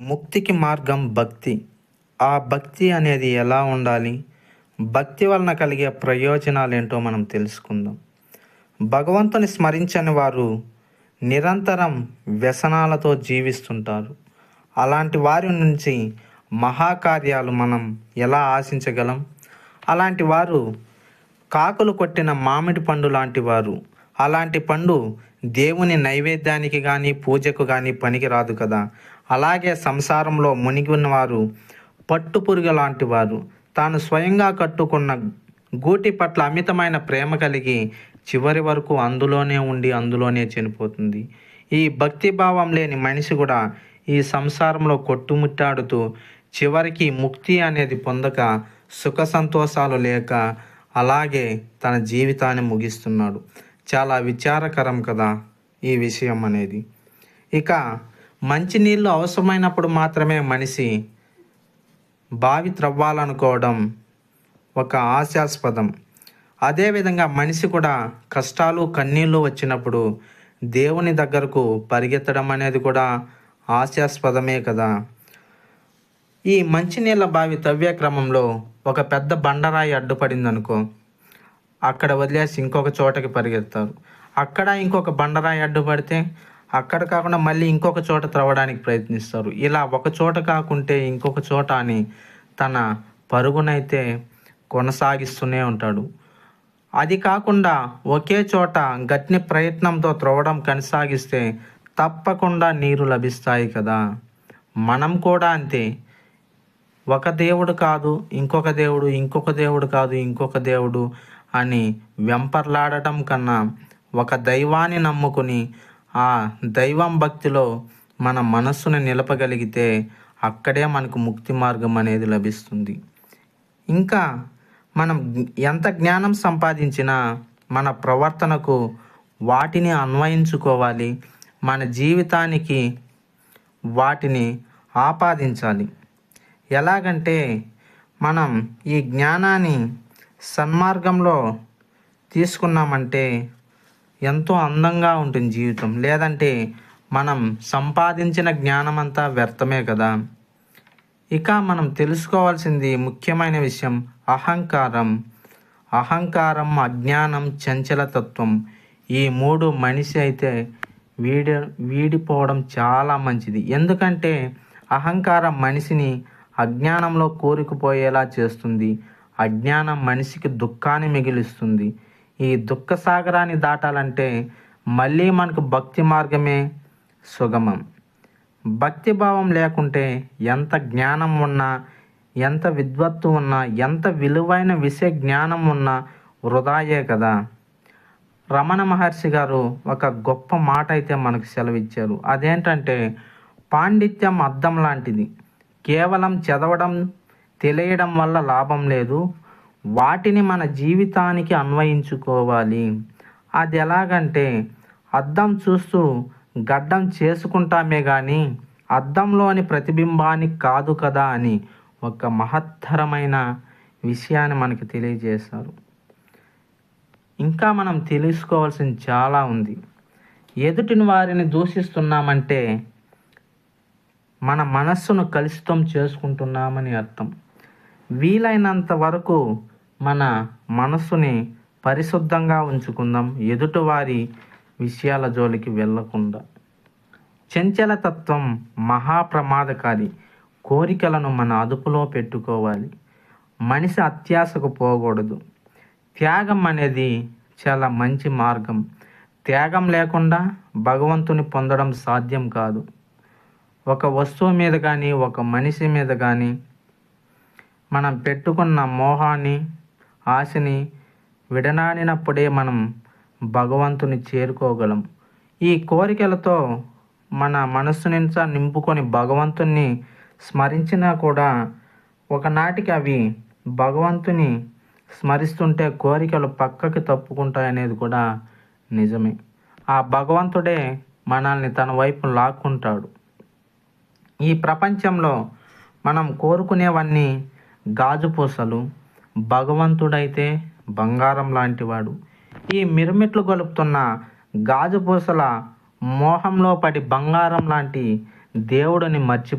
ముక్తికి మార్గం భక్తి. ఆ భక్తి అనేది ఎలా ఉండాలి? భక్తి వలన కలిగే ప్రయోజనాలు ఏంటో మనం తెలుసుకుందాం. భగవంతుని స్మరించని వారు నిరంతరం వ్యసనాలతో జీవిస్తుంటారు. అలాంటి వారి నుంచి మహాకార్యాలు మనం ఎలా ఆశించగలం? అలాంటి వారు కాకులు కొట్టిన మామిడి పండు లాంటి వారు. అలాంటి పండు దేవుని నైవేద్యానికి కానీ పూజకు కానీ పనికిరాదు కదా. అలాగే సంసారంలో మునిగి ఉన్నవారు పట్టుపురుగు లాంటి వారు తాను స్వయంగా కట్టుకున్న గూటి పట్ల అమితమైన ప్రేమ కలిగి చివరి వరకు అందులోనే ఉండి అందులోనే చనిపోతుంది. ఈ భక్తి భావం లేని మనిషి కూడా ఈ సంసారంలో కొట్టుముట్టాడుతూ చివరికి ముక్తి అనేది పొందక సుఖ సంతోషాలు లేక అలాగే తన జీవితాన్ని ముగిస్తున్నాడు. చాలా విచారకరం కదా ఈ విషయం అనేది. ఇక మంచినీళ్ళు అవసరమైనప్పుడు మాత్రమే మనిషి బావి త్రవ్వాలనుకోవడం ఒక ఆశాస్పదం అదేవిధంగా మనిషి కూడా కష్టాలు కన్నీళ్ళు వచ్చినప్పుడు దేవుని దగ్గరకు పరిగెత్తడం అనేది కూడా ఆశాస్పదమే కదా. ఈ మంచినీళ్ళ బావి తవ్వే క్రమంలో ఒక పెద్ద బండరాయి అడ్డుపడింది అనుకో అక్కడ వదిలేసి ఇంకొక చోటకి పరిగెత్తారు. అక్కడ ఇంకొక బండరాయి అడ్డుపడితే అక్కడ కాకుండా మళ్ళీ ఇంకొక చోట త్రవ్వడానికి ప్రయత్నిస్తారు. ఇలా ఒక చోట కాకుంటే ఇంకొక చోట అని తన పరుగునైతే కొనసాగిస్తూనే ఉంటాడు. అది కాకుండా ఒకే చోట గట్ని ప్రయత్నంతో త్రవ్వడం కొనసాగిస్తే తప్పకుండా నీరు లభిస్తాయి కదా. మనం కూడా అంతే. ఒక దేవుడు కాదు ఇంకొక దేవుడు ఇంకొక దేవుడు కాదు ఇంకొక దేవుడు అని వెంపర్లాడటం కన్నా ఒక దైవాన్ని నమ్ముకుని ఆ దైవం భక్తిలో మన మనస్సును నిలపగలిగితే అక్కడే మనకు ముక్తి మార్గం అనేది లభిస్తుంది. ఇంకా మనం ఎంత జ్ఞానం సంపాదించినా మన ప్రవర్తనకు వాటిని అన్వయించుకోవాలి మన జీవితానికి వాటిని ఆపాదించాలి. ఎలాగంటే మనం ఈ జ్ఞానాన్ని సన్మార్గంలో తీసుకున్నామంటే ఎంతో అందంగా ఉంటుంది జీవితం. లేదంటే మనం సంపాదించిన జ్ఞానం అంతా వ్యర్థమే కదా. ఇక మనం తెలుసుకోవాల్సింది ముఖ్యమైన విషయం అహంకారం. అహంకారం అజ్ఞానం చంచలతత్వం ఈ మూడు మనిషి అయితే వీడి వీడిపోవడం చాలా మంచిది. ఎందుకంటే అహంకారం మనిషిని అజ్ఞానంలో కోరుకుపోయేలా చేస్తుంది. అజ్ఞానం మనిషికి దుఃఖాన్ని మిగిలిస్తుంది. ఈ దుఃఖ సాగరాన్ని దాటాలంటే మళ్ళీ మనకు భక్తి మార్గమే సుగమం. భక్తి భావం లేకుంటే ఎంత జ్ఞానం ఉన్నా ఎంత విద్వత్తు ఉన్నా ఎంత విలువైన విషయ జ్ఞానం ఉన్నా వృధాయే కదా. రమణ మహర్షి గారు ఒక గొప్ప మాట అయితే మనకు సెలవిచ్చారు. అదేంటంటే పాండిత్యం అద్దం లాంటిది. కేవలం చదవడం తెలియడం వల్ల లాభం లేదు. వాటిని మన జీవితానికి అన్వయించుకోవాలి. అది ఎలాగంటే అద్దం చూస్తూ గడ్డం చేసుకుంటామే కానీ అద్దంలోని ప్రతిబింబాన్ని కాదు కదా అని ఒక మహత్తరమైన విషయాన్ని మనకి తెలియజేశారు. ఇంకా మనం తెలుసుకోవాల్సింది చాలా ఉంది. ఎదుటిని వారిని దూషిస్తున్నామంటే మన మనస్సును కలుషితం చేసుకుంటున్నామని అర్థం. వీలైనంత వరకు మన మనస్సుని పరిశుద్ధంగా ఉంచుకుందాం ఎదుటివారి విషయాల జోలికి వెళ్ళకుండా. చంచలతత్వం మహాప్రమాదకారి కోరికలను మన అదుపులో పెట్టుకోవాలి. మనిషి అత్యాశకు పోకూడదు. త్యాగం అనేది చాలా మంచి మార్గం. త్యాగం లేకుండా భగవంతుని పొందడం సాధ్యం కాదు. ఒక వస్తువు మీద కానీ ఒక మనిషి మీద కానీ మనం పెట్టుకున్న మోహాన్ని ఆశని విడనాడినప్పుడే మనం భగవంతుని చేరుకోగలం. ఈ కోరికలతో మన మనస్సునించా నింపుకొని భగవంతుణ్ణి స్మరించినా కూడా ఒకనాటికి అవి భగవంతుని స్మరిస్తుంటే కోరికలు పక్కకి తప్పుకుంటాయనేది కూడా నిజమే. ఆ భగవంతుడే మనల్ని తన వైపు లాక్కుంటాడు. ఈ ప్రపంచంలో మనం కోరుకునేవన్నీ గాజు పూసలు భగవంతుడైతే బంగారం లాంటివాడు. ఈ మిరుమిట్లు గొలుపుతున్న గాజు పూసల మోహంలో పడి బంగారం లాంటి దేవుడిని మర్చి